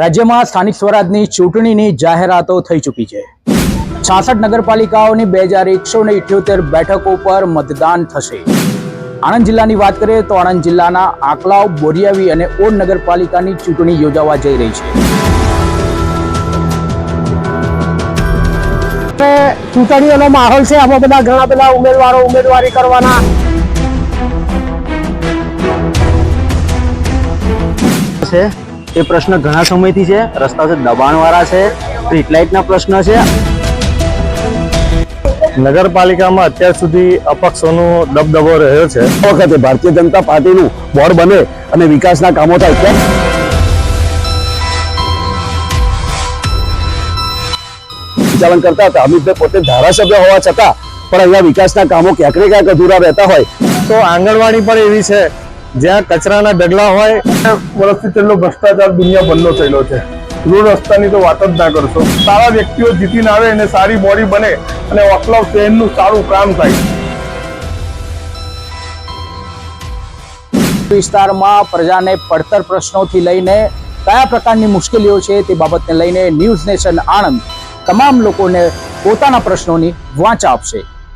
રાજ્યમાં સ્થાનિક સ્વરાજની ચૂંટણીની જાહેરાતો થઈ ચૂકી છે. છાસઠ નગરપાલિકાઓની બે હજાર એકસો ને ઇઠ્યોતેર બેઠકો પર મતદાન થશે. આણંદ જિલ્લાની વાત કરીએ તો આણંદ જિલ્લાના આંકલાવ બોરિયાવી અને ઓડ નગરપાલિકાની ચૂંટણી યોજાવા જઈ રહી છે. ચૂંટણીઓનો માહોલ છે આમાં બધા ઘણા બધા ઉમેદવારો ઉમેદવારી કરવાના. છે. એ પ્રશ્ન ઘણા સમયથી છે. રસ્તા છે દબાણવાળા છે સ્ટ્રીટ લાઇટના પ્રશ્ન છે. નગરપાલિકામાં અત્યાર સુધી અપક્ષોનો દબદબો રહ્યો છે. વખતે ભારતીય જનતા પાર્ટીનું બોર્ડ બને અને વિકાસના કામો થાય સંચાલન કરતા હતા. અમિતભાઈ પોતે ધારાસભ્ય હોવા છતાં પણ અહીંયા વિકાસના કામો ક્યાંક ને ક્યાંક અધૂરા રહેતા હોય. તો આંગણવાડી પણ એવી છે. જ્યાં કચરાના ઢગલા હોય વર્ષથી છેલ્લો ભ્રષ્ટાચાર દુનિયાભરનો થયેલો છે. રોડ રસ્તાની તો વાત જ ના કરશો. સારા વ્યક્તિઓ જીતીને આવે અને સારી બોડી બને અને ઓકલાવ શહેરનું સારું કામ થાય. વિસ્તારમાં પ્રજાને પડતર પ્રશ્નોથી લઈને કયા પ્રકારની મુશ્કેલીઓ છે તે બાબતને લઈને ન્યૂઝ નેશન આણંદ તમામ લોકોને પોતાના પ્રશ્નોની વાંચ આપશે.